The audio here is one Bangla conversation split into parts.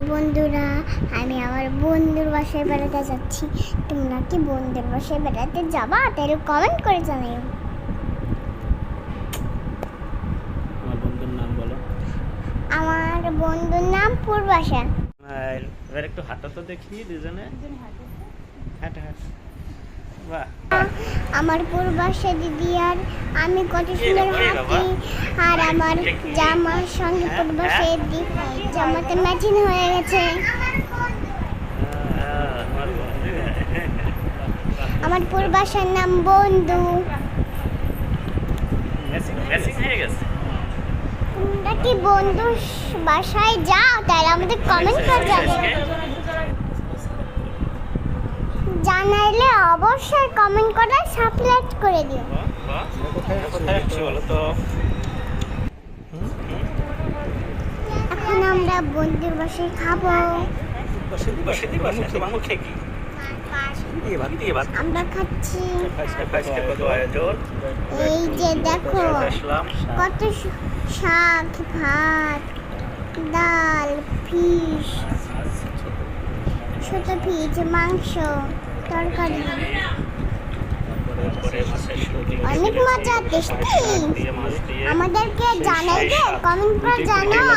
বন্ধুরা আমি আমার বন্ধুর বাসায় বেড়াতে যাচ্ছি। তোমরা কি বন্ধুর বাসায় বেড়াতে যাবা? তাহলে কমেন্ট করে জানাও। আমার বন্ধুর নাম বলো। আমার বন্ধুর নাম পূর্বাশা। আর এবার একটু হাঁটো তো দেখি দুজনে। হাঁটা হাঁটা। বাহ। আমার পূর্বাশা দিদি আর আমি কত সুন্দর। হাঁটি আর আমার জামার সঙ্গে হ্যাঁ, পূর্বাশা দি জামাতে ম্যাচিং হয়ে গেছে। আমার। আমার নাম বন্ধু। হয়ে তোমরা কি বন্ধুর বাসায় যাও? তাহলে আমাদের কমেন্ট করে জানাও জানাইলে অবশ্যই কমেন্ট করে সাবস্ক্রাইব করে দিও। বাহ, বাহ। কোথায় যাচ্ছি বলো তো এখন আমরা বন্ধুর বাসায় খাব। আমরা খাচ্ছি। এই যে দেখো, কত শাক, ভাত, ডাল, ফিশ, ছোট ফিশ, মাংস, তরকারি। অনেক মজা দিয়ে আমাদেরকে জানাইবে কমেন্ট করে জানাও।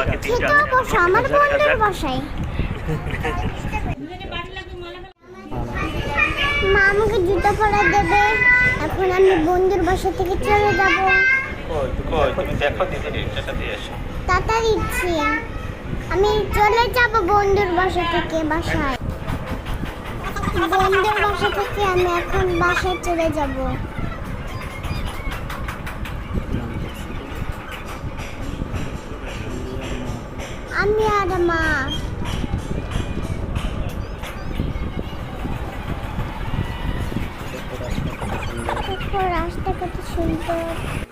আর খেতেও বসো, আমার বন্ধুর বাসায় মা আমাকে জুতো পরা দেবে। এখন আমি বন্ধুর বাসা থেকে চলে যাব। তাড়াতাড়ি ইচ্ছে আমি চলে যাব বন্ধুর বাসা থেকে, বাসায়। বন্ধুর বাসা থেকে আমি এখন বাসায় চলে যাব। আমি আর মা। রাস্তা কত সুন্দর।